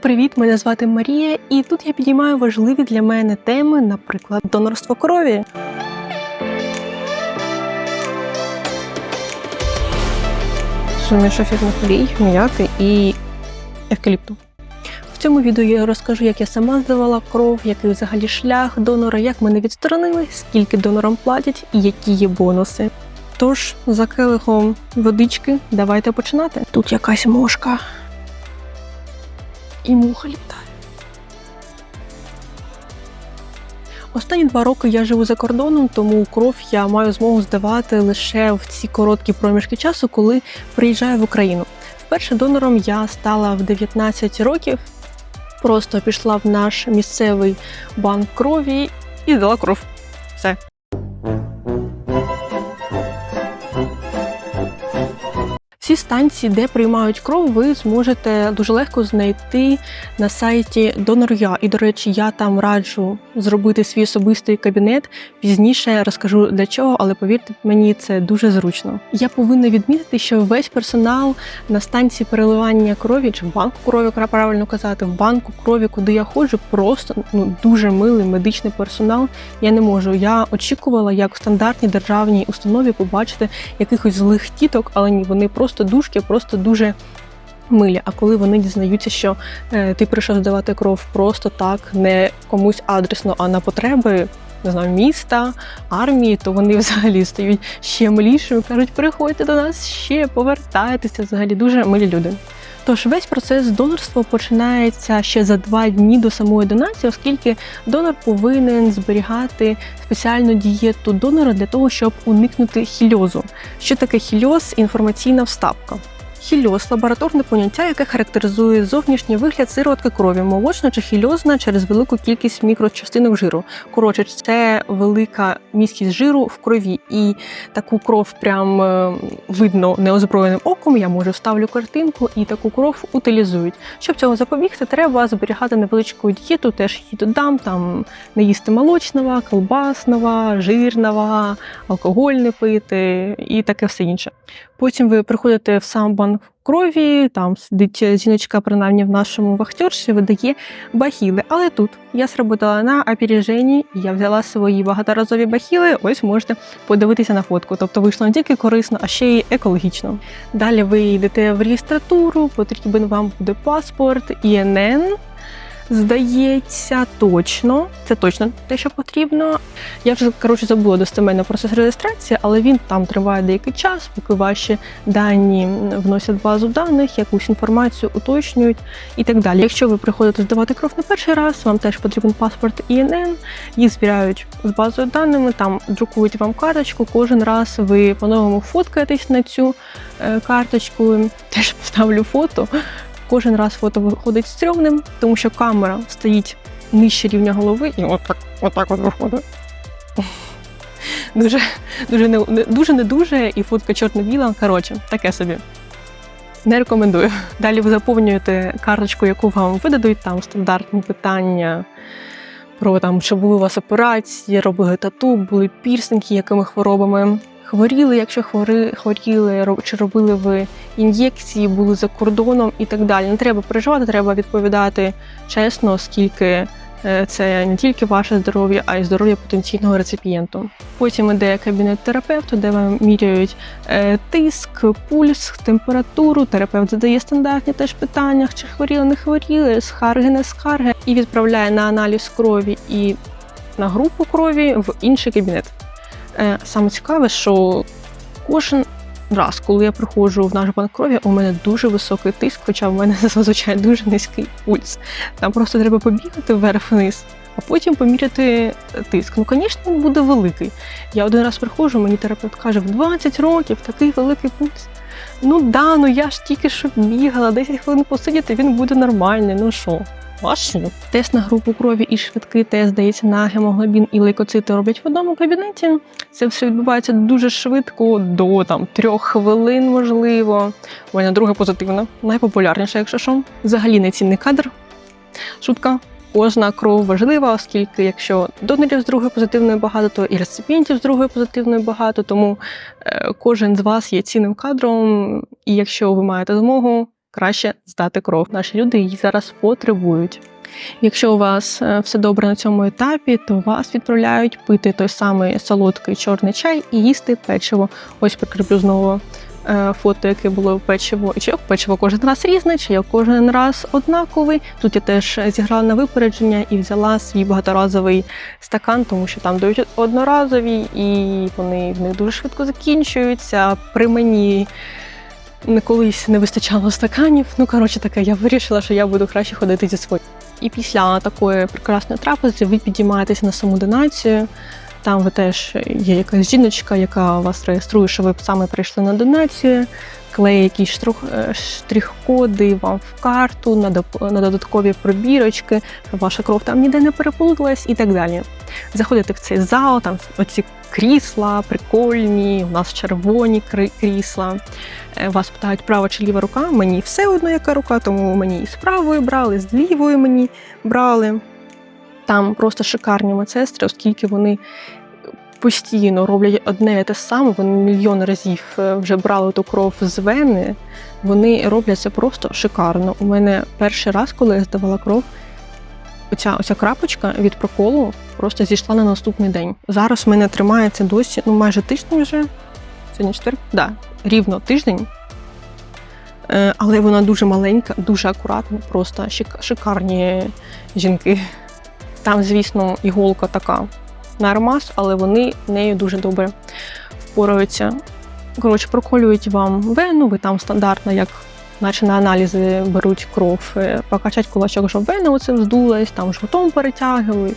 Привіт, мене звати Марія, і тут я підіймаю важливі для мене теми, наприклад, донорство крові. Суміш ефірних олій, м'яти і евкаліпту. В цьому відео я розкажу, як я сама здавала кров, який взагалі шлях донора, як мене відсторонили, скільки донорам платять і які є бонуси. Тож, за келихом водички, давайте починати. Тут якась мошка. І муха літає. Останні два роки я живу за кордоном, тому кров я маю змогу здавати лише в ці короткі проміжки часу, коли приїжджаю в Україну. Вперше донором я стала в 19 років. Просто пішла в наш місцевий банк крові і здала кров. Все. Станції, де приймають кров, ви зможете дуже легко знайти на сайті Донор.ua. І, до речі, я там раджу зробити свій особистий кабінет. Пізніше розкажу для чого, але повірте мені, це дуже зручно. Я повинна відмітити, що весь персонал на станції переливання крові чи в банку крові, правильно казати, в банку крові, куди я ходжу, просто ну дуже милий медичний персонал. Я не можу. Я очікувала, як в стандартній державній установі побачити якихось злих тіток, але ні, вони просто душки, просто дуже. Милі, а коли вони дізнаються, що е, ти прийшов здавати кров просто так, не комусь адресно, а на потреби не знаю, міста, армії, то вони взагалі стають ще милішими, кажуть, приходьте до нас ще, повертайтеся. Взагалі дуже милі люди. Тож весь процес донорства починається ще за два дні до самої донації, оскільки донор повинен зберігати спеціальну дієту донора для того, щоб уникнути хільозу. Що таке хільоз? Інформаційна вставка. Хільоз лабораторне поняття, яке характеризує зовнішній вигляд сироватки крові, молочна чи хільозна через велику кількість мікрочастинок жиру. Коротше, це велика міськість жиру в крові, і таку кров прям е, видно неозброєним оком. Я може вставлю картинку і таку кров утилізують. Щоб цього запобігти, треба зберігати невеличку дієту, теж її додам, там не їсти молочного, колбасного, жирного, алкоголь не пити і таке все інше. Потім ви приходите в сам банк крові, там сидить жіночка, принаймні в нашому вахтерші, видає бахіли. Але тут я сработала на опереженні, я взяла свої багаторазові бахіли. Ось можете подивитися на фотку. Тобто вийшло не тільки корисно, а ще й екологічно. Далі ви йдете в реєстратуру, потрібен вам буде паспорт, ІНН. Здається, точно, це точно те, що потрібно. Я вже коротше забула достеменно процес реєстрації, але він там триває деякий час, поки ваші дані вносять в базу даних, якусь інформацію уточнюють і так далі. Якщо ви приходите здавати кров на перший раз, вам теж потрібен паспорт ІНН, їх звіряють з базою даними, там друкують вам карточку. Кожен раз ви по-новому фоткаєтесь на цю е, карточку. Теж вставлю фото. Кожен раз фото виходить стрьомним, тому що камера стоїть нижче рівня голови і отак, отак от виходить. Дуже, дуже не дуже не дуже, і фотка чорно-біла. Коротше, таке собі. Не рекомендую. Далі ви заповнюєте карточку, яку вам видадуть, там стандартні питання про там, чи були у вас операції, робили тату, були пірсинги, якими хворобами. Хворіли, якщо хвори, хворіли, чи робили ви ін'єкції, були за кордоном і так далі. Не треба переживати, треба відповідати чесно, оскільки е, це не тільки ваше здоров'я, а й здоров'я потенційного реципієнту. Потім іде кабінет терапевту, де вам міряють е, тиск, пульс, температуру. Терапевт задає стандартні теж питання, чи хворіли, не хворіли, скарги, не скарги, і відправляє на аналіз крові і на групу крові в інший кабінет. Е, Саме цікаве, що кожен раз, коли я приходжу в наш банк крові, у мене дуже високий тиск, хоча в мене зазвичай дуже низький пульс. Там просто треба побігати вверх-вниз, а потім поміряти тиск. Ну, звісно, він буде великий. Я один раз приходжу, мені терапевт каже, в 20 років такий великий пульс. Ну да, ну я ж тільки що бігала, 10 хвилин посидіти, він буде нормальний. Ну що? Що? Тест на групу крові і швидкий тест здається на гемоглобін і лейкоцити роблять в одному кабінеті. Це все відбувається дуже швидко, до там трьох хвилин, можливо. У мене друга позитивна, найпопулярніша, якщо що. Взагалі нецінний кадр. Шутка. Кожна кров важлива, оскільки якщо донорів з другою позитивною багато, то і реципієнтів з другою позитивною багато. Тому е, кожен з вас є цінним кадром, і якщо ви маєте змогу, краще здати кров. Наші люди її зараз потребують. Якщо у вас е, все добре на цьому етапі, то вас відправляють пити той самий солодкий чорний чай і їсти печиво. Ось прикріплю знову е, фото, яке було печиво. Чайок печиво кожен раз різне, чайок кожен раз однаковий. Тут я теж зіграла на випередження і взяла свій багаторазовий стакан, тому що там дають одноразові, і вони в них дуже швидко закінчуються. При мені не колись не вистачало стаканів. Ну, коротше таке, я вирішила, що я буду краще ходити зі своїм. І після такої прекрасної трапези ви підіймаєтеся на саму донацію. Там ви теж є якась жіночка, яка вас реєструє, що ви саме прийшли на донацію, клеє якісь штрих- е, штрих-коди вам в карту на, додаткові пробірочки, ваша кров там ніде не переплуталась і так далі. Заходите в цей зал, там оці крісла прикольні, у нас червоні крісла. Е, Вас питають, права чи ліва рука. Мені все одно, яка рука, тому мені і з правої брали, і з лівої мені брали. Там просто шикарні медсестри, оскільки вони постійно роблять одне і те саме, вони мільйон разів е, вже брали ту кров з вени. Вони роблять це просто шикарно. У мене перший раз, коли я здавала кров, оця, оця крапочка від проколу просто зійшла на наступний день. Зараз в мене тримається досі, ну майже тиждень вже. Сьогодні четвер? Да, рівно тиждень. Е, Але вона дуже маленька, дуже акуратна, просто шикарні жінки. Там, звісно, іголка така нормас, але вони нею дуже добре впораються. Коротше, проколюють вам вену, ви там стандартно, як наче на аналізи беруть кров, е, покачать кулачок, щоб вена оце здулась, там жгутом перетягують.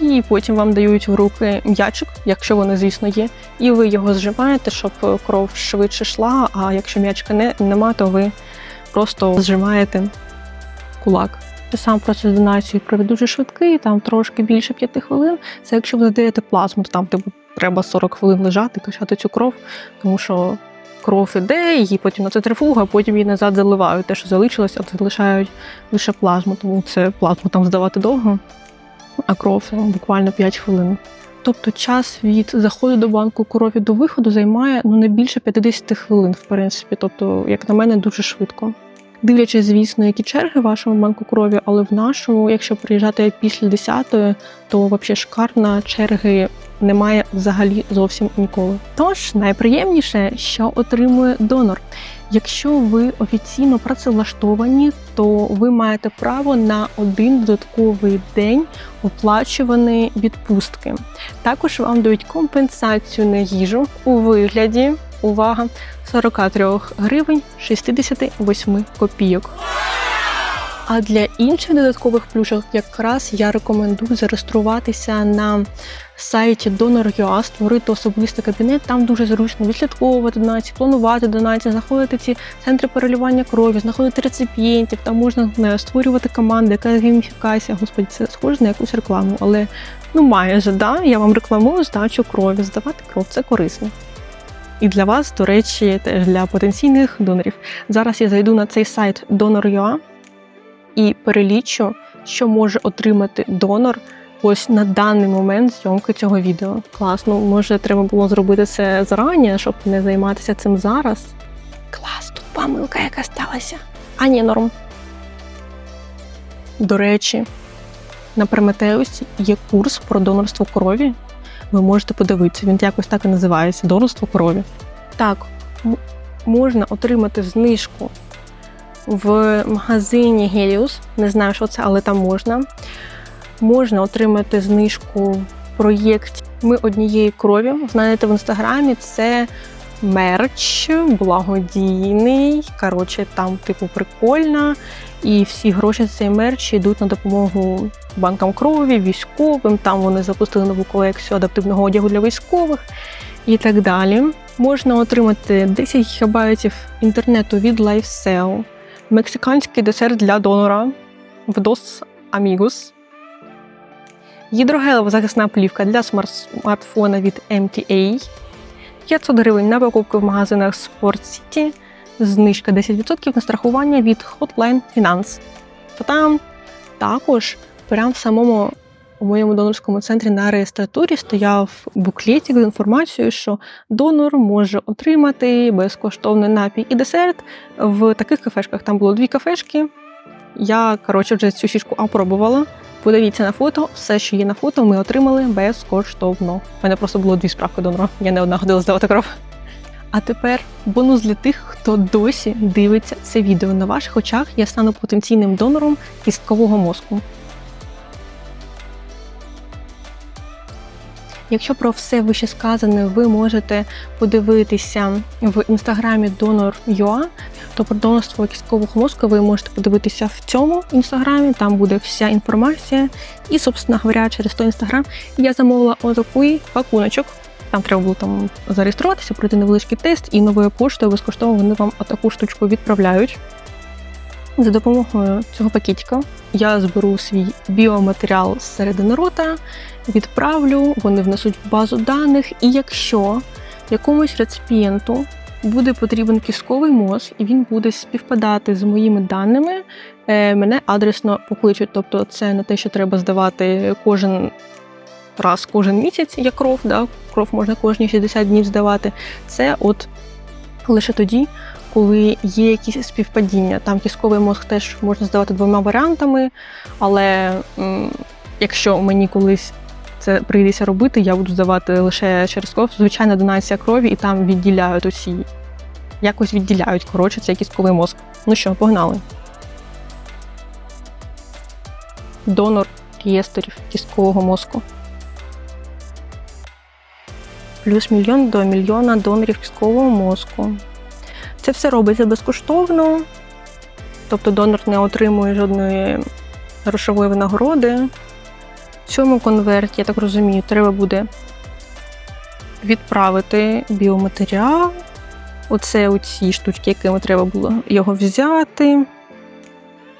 І потім вам дають в руки м'ячик, якщо вони, звісно, є, і ви його зжимаєте, щоб кров швидше йшла. А якщо м'ячика не, нема, то ви просто зжимаєте кулак. Сам процес донації провід дуже швидкий, там трошки більше п'яти хвилин. Це якщо ви даєте плазму, то там типу, треба 40 хвилин лежати, качати цю кров, тому що кров іде, її потім на центрифугу, а потім її назад заливають. Те, що залишилось, а залишають лише плазму, тому це плазму там здавати довго, а кров ну, буквально 5 хвилин. Тобто час від заходу до банку крові до виходу займає ну не більше 50 хвилин, в принципі. Тобто, як на мене, дуже швидко. Дивлячись, звісно, які черги в вашому банку крові, але в нашому, якщо приїжджати після 10-ї, то взагалі шикарно черги немає взагалі зовсім ніколи. Тож найприємніше, що отримує донор. Якщо ви офіційно працевлаштовані, то ви маєте право на один додатковий день оплачуваної відпустки. Також вам дають компенсацію на їжу у вигляді, увага, 43 гривень 68 копійок. А для інших додаткових плюшок якраз я рекомендую зареєструватися на сайті Donor.ua, створити особистий кабінет. Там дуже зручно відслідковувати донації, планувати донації, знаходити ці центри переливання крові, знаходити реципієнтів. Там можна не, створювати команди, яка гейміфікація. Господи, це схоже на якусь рекламу, але ну майже да. Я вам рекламую здачу крові. Здавати кров це корисно. І для вас, до речі, теж для потенційних донорів. Зараз я зайду на цей сайт Donor.ua і перелічу, що може отримати донор ось на даний момент зйомки цього відео. Класно, може, треба було зробити це зарані, щоб не займатися цим зараз. Клас, тут помилка яка сталася. А ні, норм. До речі, на Прометеусі є курс про донорство крові. Ви можете подивитися, він якось так і називається донорство крові. Так, можна отримати знижку в магазині Helios. Не знаю, що це, але там можна. Можна отримати знижку в проєкті Ми однієї крові. Знаєте, в інстаграмі це мерч благодійний. Коротше, там, типу, прикольно. І всі гроші з цієї мерчі йдуть на допомогу банкам крові, військовим. Там вони запустили нову колекцію адаптивного одягу для військових і так далі. Можна отримати 10 ГБ інтернету від LifeSell, мексиканський десерт для донора в Dos Amigos, гідрогелева захисна плівка для смартфона від MTA, 500 гривень на покупки в магазинах Sport City, знижка 10% на страхування від Hotline Finance. Та там також прямо в самому у моєму донорському центрі на реєстратурі стояв буклетик з інформацією, що донор може отримати безкоштовний напій і десерт в таких кафешках. Там було дві кафешки. Я, коротше, вже цю фішку опробувала. Подивіться на фото, все, що є на фото, ми отримали безкоштовно. У мене просто було дві справки донора. Я не одна ходила здавати кров. А тепер бонус для тих, хто досі дивиться це відео. На ваших очах я стану потенційним донором кісткового мозку. Якщо про все вище сказане ви можете подивитися в інстаграмі Donor.ua, то донорство кісткового мозку ви можете подивитися в цьому інстаграмі. Там буде вся інформація. І, собственно говоря, через той інстаграм я замовила отакий пакуночок. Там треба було там зареєструватися, пройти невеличкий тест, і новою поштою безкоштовно вони вам таку штучку відправляють. За допомогою цього пакетика я зберу свій біоматеріал з середини рота, відправлю, вони внесуть в базу даних. І якщо якомусь реципієнту буде потрібен кістковий мозг, і він буде співпадати з моїми даними, е, мене адресно покличуть. Тобто, це не те, що треба здавати кожен раз, кожен місяць, як кров. Да? Кров можна кожні 60 днів здавати. Це от лише тоді, коли є якісь співпадіння. Там кістковий мозг теж можна здавати двома варіантами, але якщо мені колись це прийдеться робити, я буду здавати лише через кров. Звичайна донація крові, і там відділяють усі. Якось відділяють, коротше, цей кістковий мозк. Ну що, погнали. Донор реєстрів кісткового мозку. Плюс мільйон до мільйона донорів кісткового мозку. Це все робиться безкоштовно, тобто донор не отримує жодної грошової винагороди. В цьому конверті, я так розумію, треба буде відправити біоматеріал. Оце оці штучки, якими треба було його взяти.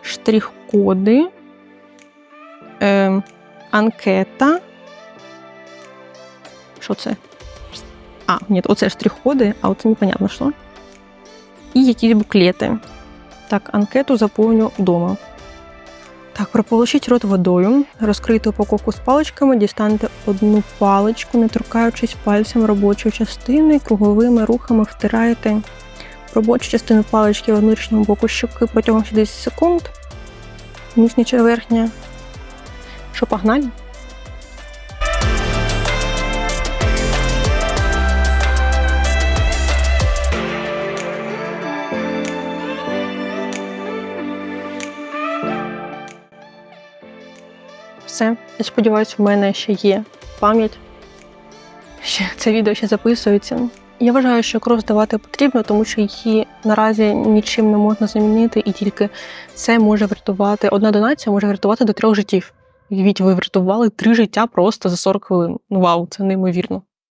Штрих-коди, е, анкета. Що це? А, ні, оце штрих-коди, а оце непонятно що. І якісь буклети. Так, анкету заповню вдома. Так, прополощіть рот водою, розкрийте упаковку з паличками, дістаньте одну паличку, не торкаючись пальцем робочої частини, круговими рухами втираєте робочу частину палички в внутрішньому боку щоки протягом 60 секунд. Нижня чи верхня. Що, погнали? Все. Я сподіваюся, в мене ще є пам'ять. Ще це відео ще записується. Я вважаю, що кров здавати потрібно, тому що її наразі нічим не можна замінити, і тільки це може врятувати. Одна донація може врятувати до трьох життів. Уявіть, ви врятували три життя просто за 40 хвилин. Ну вау, це неймовірно.